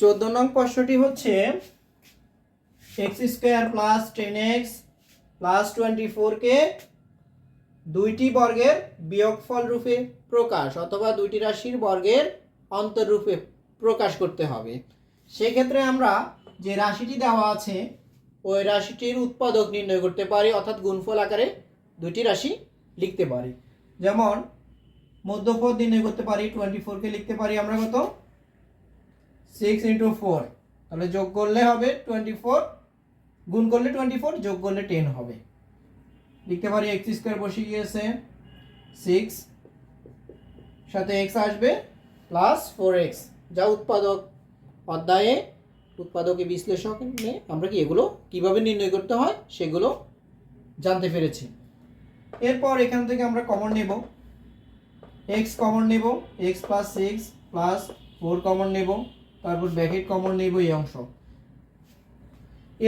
চোদ্দ নং প্রশ্নটি হচ্ছে x square plus ten x plus twenty ফোরকে দুইটি বর্গের বিয়োগফল রূপে প্রকাশ অথবা দুইটি রাশির বর্গের অন্তররূপে প্রকাশ করতে হবে। সেক্ষেত্রে আমরা যে রাশিটি দেওয়া আছে, ওই রাশিটির উৎপাদক নির্ণয় করতে পারি, অর্থাৎ গুণফল আকারে দুইটি রাশি লিখতে পারি। যেমন মধ্যপদ নির্ণয় করতে পারি টোয়েন্টি ফোরকে লিখতে পারি আমরা কত? সিক্স ইন্টু ফোর, তাহলে যোগ করলে হবে টোয়েন্টি ফোর, গুণ করলে টোয়েন্টি ফোর, যোগ করলে টেন হবে। লিখতে পারি এক্স স্কোয়ার বসে গিয়েছে সিক্স, সাথে এক্স আসবে প্লাস ফোর এক্স, যা উৎপাদক। অধ্যায়ে উৎপাদকে বিশ্লেষক আমরা কি এগুলো কীভাবে নির্ণয় করতে হয় সেগুলো জানতে পেরেছি। এরপর এখান থেকে আমরা কমন নেব। এক্স কমন নেব x plus six plus four common নেব। তারপর ব্যাকেট কমন নেব এই অংশ।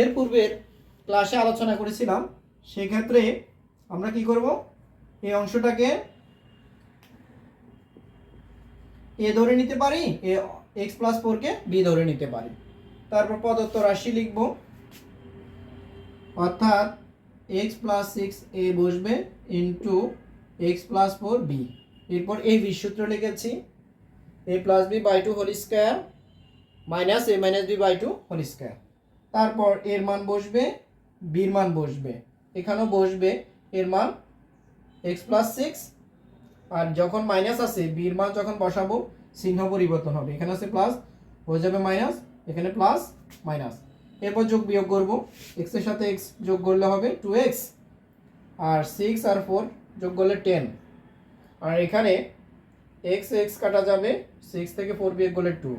এর পূর্বের ক্লাসে আলোচনা করেছিলাম, সেক্ষেত্রে আমরা কি করব? এই অংশটাকে এ ধরে নিতে পারি, এ এক্স প্লাস ফোরকে বি ধরে নিতে পারি। তারপর প্রদত্ত রাশি লিখব। অর্থাৎ এক্স প্লাস সিক্স এ বসবে into x plus four b এরপর এই বি সূত্র লিখেছি। A plus b by two whole square minus a minus b by two whole square. তারপর এর মান বসবে বির মান বসবে। এখানেও বসবে, এর মান এক্স প্লাস সিক্স আর যখন মাইনাস আছে বির মান যখন বসাবো, চিহ্ন পরিবর্তন হবে। এখানে আছে প্লাস হয়ে যাবে মাইনাস এখানে প্লাস মাইনাস এরপর যোগ বিয়োগ করব। এক্সের সাথে এক্স যোগ করলে হবে টু এক্স আর সিক্স আর ফোর যোগ করলে টেন আর এখানে এক্স এক্স কাটা যাবে সিক্স থেকে ফোর বিয়োগ করলে টু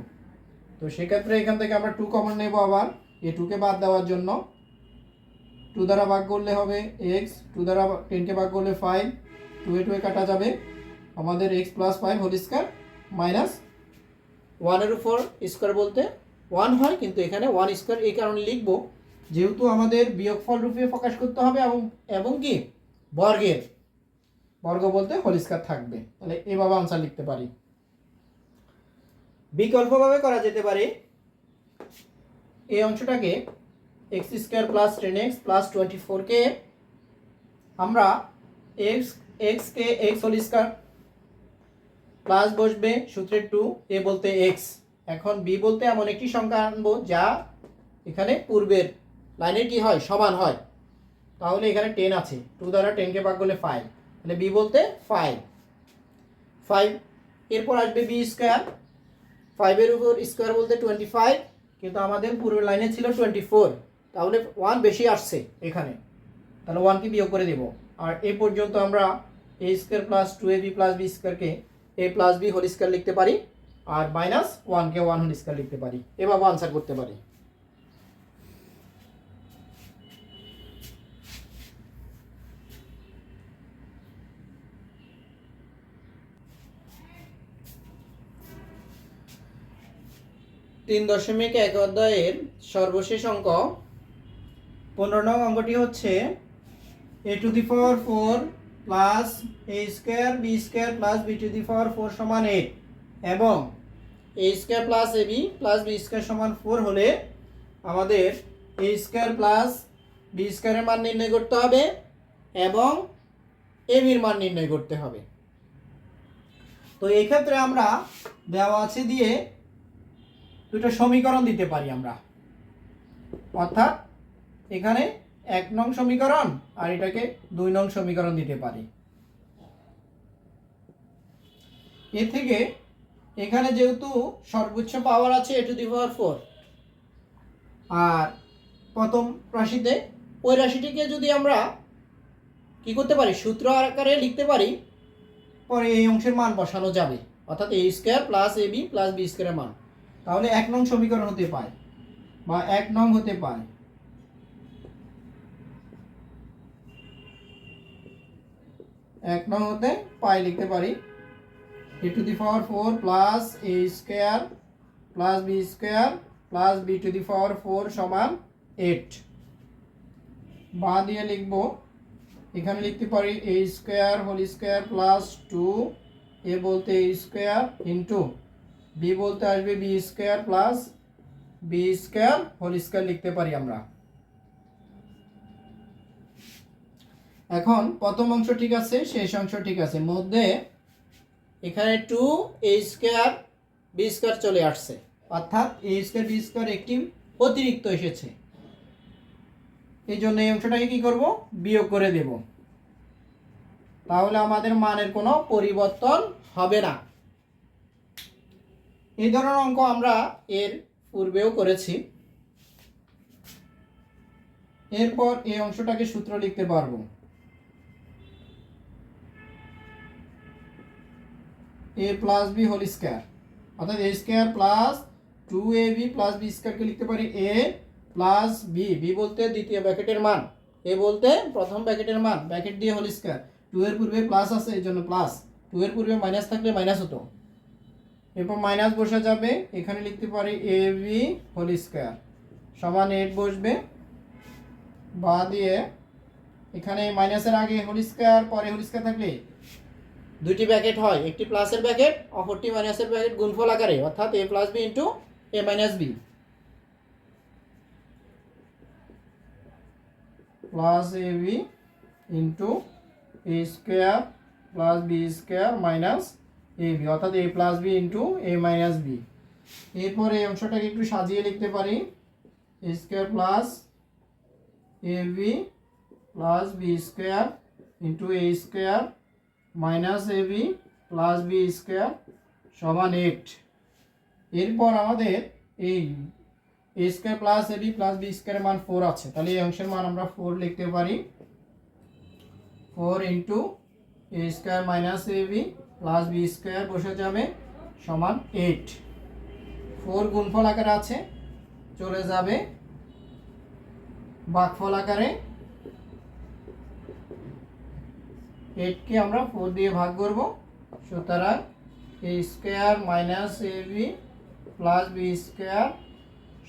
তো সেক্ষেত্রে এখান থেকে আমরা টু কমন নেব আবার। এ টুকে বাদ দেওয়ার জন্য। টু দ্বারা ভাগ করলে হবে এক্স টু দ্বারা টেনকে ভাগ করলে ফাইভ টু এ টু এ কাটা যাবে। আমাদের x plus five whole square minus ওয়ানের উপর স্কোয়ার বলতে ওয়ান হয়, কিন্তু এখানে ওয়ান স্কোয়ার এই কারণে লিখব। যেহেতু আমাদের বিয়োগফল রূপে প্রকাশ করতে হবে এবং এবং কি? বর্গের। বর্গ বলতে হোল স্কোয়ার থাকবে। তাহলে এভাবে আনসার লিখতে পারি। বিকল্পভাবে করা যেতে পারে। এই অংশটাকে x square plus ten x plus twenty ফোরকে আমরা এক্স এক্সকে এক্স হোল স্কোয়ার প্লাস বসবে সূত্রের টু এ বলতে এক্স এখন বি বলতে এমন একটি সংখ্যা আনব যা এখানে পূর্বের লাইনে কি হয়? সমান হয়। তাহলে এখানে টেন আছে। টু দ্বারা টেনকে ভাগ করলে ফাইভ তাহলে বি বলতে ফাইভ ফাইভ এরপর আসবে বি স্কোয়ার ফাইভের উপর স্কোয়ার বলতে টোয়েন্টি ফাইভ কিন্তু আমাদের পূর্বের লাইনে ছিল টোয়েন্টি ফোর তাহলে ওয়ান বেশি আসছে এখানে। তাহলে ওয়ানকে বিয়োগ করে দেব। আর এ পর্যন্ত আমরা a square plus two a b plus b স্কোয়ারকে a plus b whole square লিখতে পারি, আর মাইনাস ওয়ানকে ওয়ান হোল স্কোয়ার লিখতে পারি। এভাবে আনসার করতে পারি। তিন দশমিক এক অধ্যায়ের সর্বশেষ অঙ্ক। পনেরো নং অঙ্কটি হচ্ছে a to the power four plus a square b square plus b to the power four সমান এইট এবং a square plus a b plus b square সমান ফোর হলে আমাদের এ স্কোয়ার প্লাস বি স্কোয়ারের মান নির্ণয় করতে হবে এবং এ বির মান নির্ণয় করতে হবে। তো এই ক্ষেত্রে আমরা দেওয়া আছে দিয়ে দুটো সমীকরণ দিতে পারি আমরা। অর্থাৎ এখানে এক নং সমীকরণ আর এটাকে দুই নং সমীকরণ দিতে পারি। এ থেকে এখানে যেহেতু সর্বোচ্চ পাওয়ার আছে এ টু দি পাওয়ার ফোর, আর প্রথম রাশিতে ওই রাশিটিকে যদি আমরা কি করতে পারি, সূত্র আকারে লিখতে পারি, পরে এই অংশের মান বসানো যাবে। অর্থাৎ a square plus a b plus b স্কোয়ারের মান। তাহলে এক নং সমীকরণ হতে পায় বা এক নং হতে পায়। এক নং হতে পাই লিখতে পারি। A to the power four plus a square plus b square plus b to the power four সমান এইট বা দিয়ে লিখব, এখানে লিখতে পারি a square whole square plus two a বলতে এ স্কোয়ার ইন্টু বি বলতে আসবে b square plus b square whole square লিখতে পারি আমরা। এখন প্রথম অংশ ঠিক আছে, শেষ অংশ ঠিক আছে। মধ্যে এখানে two a square b square চলে আসছে। অর্থাৎ এ স্কোয়ার বি স্কোয়ার একটি অতিরিক্ত এসেছে। এই জন্য এই অংশটাকে কি করব? বিয়োগ করে দেব। তাহলে আমাদের মানের কোনো পরিবর্তন হবে না। এই ধরনের অঙ্ক আমরা এর পূর্বেও করেছি। এরপর এই অংশটাকে সূত্র লিখতে পারব। A plus b whole square. অর্থাৎ a square plus two a b plus b স্কোয়ারকে লিখতে পারি? এ প্লাস বি। বি বলতে দ্বিতীয় ব্র্যাকেটের মান। এ বলতে প্রথম ব্র্যাকেটের মান। ব্র্যাকেট দিয়ে হোল স্কোয়ার। টু এর পূর্বে প্লাস আছে, এই জন্য প্লাস। টু এর পূর্বে মাইনাস থাকলে মাইনাস হতো। এরপর মাইনাস বসা যাবে, এখানে লিখতে পারি এ বি হোল স্কোয়ার সমান এইট বসবে, বা দিয়ে এখানে মাইনাসের আগে হোল স্কোয়ার পরে হোল স্কোয়ার থাকলে দুটি ব্র্যাকেট হয়, একটি প্লাসের ব্র্যাকেট অপরটি মাইনাসের ব্র্যাকেট গুণফল আকারে, অর্থাৎ a plus b into a minus b plus a b into a square plus b square minus a b, অর্থাৎ a plus b into a minus b এরপর এই অংশটাকে একটু সাজিয়ে লিখতে পারি। A square plus a b plus b square into a square minus a b plus b square সমান eight এরপর আমাদের এই a square plus a b plus b স্কোয়ারের মান ফোর আছে। তাহলে এই অংশের মান আমরা ফোর লিখতে পারি। Four into a square minus a b plus b square বসে যাবে সমান এইট ফোর গুণফল আকারে আছে, চলে যাবে বাকফল আকারে এইটকে আমরা ফোর দিয়ে ভাগ করব। সুতরাং a square minus a b plus b square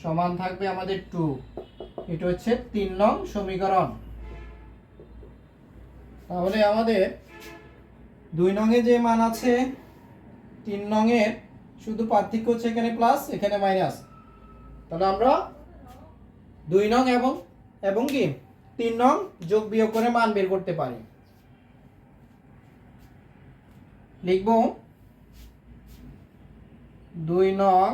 সমান থাকবে আমাদের টু এটা হচ্ছে তিন নং সমীকরণ। তাহলে আমাদের দুই নংয়ে যে মান আছে, তিন নংয়ের শুধু পার্থক্য হচ্ছে এখানে প্লাস এখানে মাইনাস তাহলে আমরা দুই নং এবং এবং কি? তিন নং যোগ বিয়োগ করে মান বের করতে পারি। লিখব, দুই নং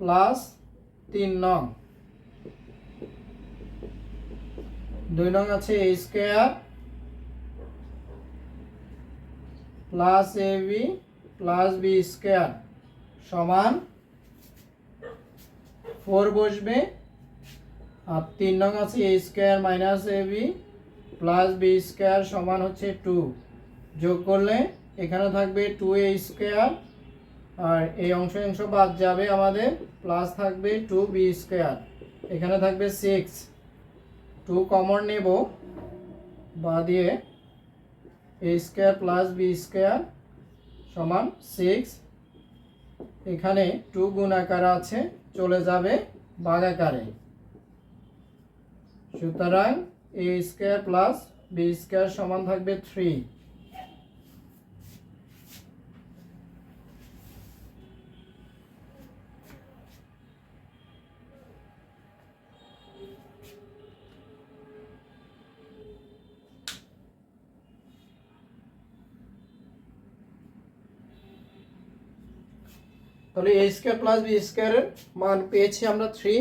প্লাস তিন নং। দুই নং আছে a square plus a b plus b square সমান ফোর বসবে। আর তিন নং আছে a square minus a b plus b square সমান হচ্ছে টু যোগ করলে এখানে থাকবে টু এ স্কোয়ার আর এই অংশ অংশ বাদ যাবে আমাদের প্লাস থাকবে টু বি স্কোয়ার এখানে থাকবে সিক্স টু কমন নেব, বা দিয়ে a square plus b square সমান সিক্স এখানে টু গুণ আকার আছে, চলে যাবে বাঘ আকারে। সুতরাং a square plus b square সমান থাকবে থ্রি তাহলে এ স্কোয়ার প্লাস বি স্কোয়ারের মান পেয়েছি আমরা থ্রি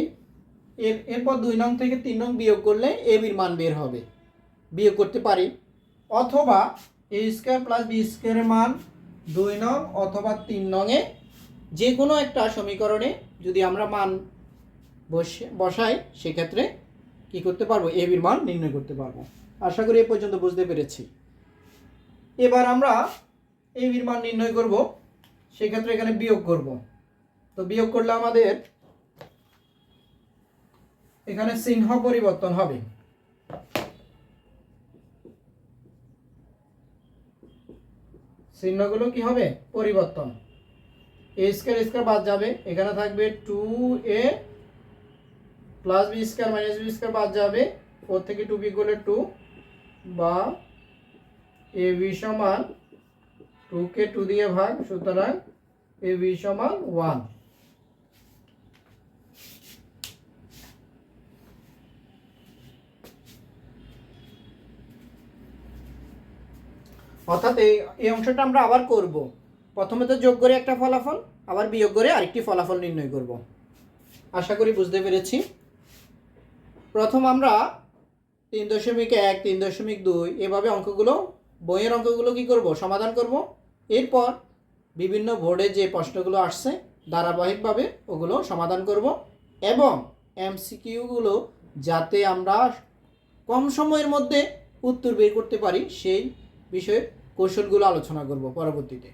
এর, এরপর দুই নং থেকে তিন নং বিয়োগ করলে এ বির মান বের হবে। বিয়োগ করতে পারি। অথবা এ স্কোয়ার প্লাস বি স্কোয়ারের মান দুই নং অথবা তিন নংয়ে যে কোনো একটা সমীকরণে যদি আমরা মান বসে, বসাই, সেক্ষেত্রে কি করতে পারব? এ বির মান নির্ণয় করতে পারব। আশা করি এ পর্যন্ত বুঝতে পেরেছি। এবার আমরা এ বির মান নির্ণয় করব। সেক্ষেত্রে এখানে বিয়োগ করব। তো বিয়োগ করলে আমাদের এখানে চিহ্ন পরিবর্তন হবে। চিহ্নগুলো কি হবে? পরিবর্তন। এ স্কোয়ার স্কোয়ার বাদ যাবে। এখানে থাকবে two a plus b square minus b square বাদ যাবে। ফোর থেকে টু বি করলে টু বা এ বি সমান টুকে টু দিয়ে ভাগ, সুতরাং এ বি সমান ওয়ান অর্থাৎ এই এই অংশটা আমরা আবার করব। প্রথমে তো যোগ করে একটা ফলাফল, আবার বিয়োগ করে আরেকটি ফলাফল নির্ণয় করব। আশা করি বুঝতে পেরেছি। প্রথম আমরা তিন দশমিক এক, তিন দশমিক দুই, এভাবে অঙ্কগুলো, বইয়ের অঙ্কগুলো কি করব? সমাধান করব। এরপর বিভিন্ন বোর্ডে যে প্রশ্নগুলো আসছে, ধারাবাহিকভাবে ওগুলো সমাধান করব এবং এমসিকিউগুলো যাতে আমরা কম সময়ের মধ্যে উত্তর বের করতে পারি সেই বিষয়ে কৌশলগুলো আলোচনা করব পরবর্তীতে।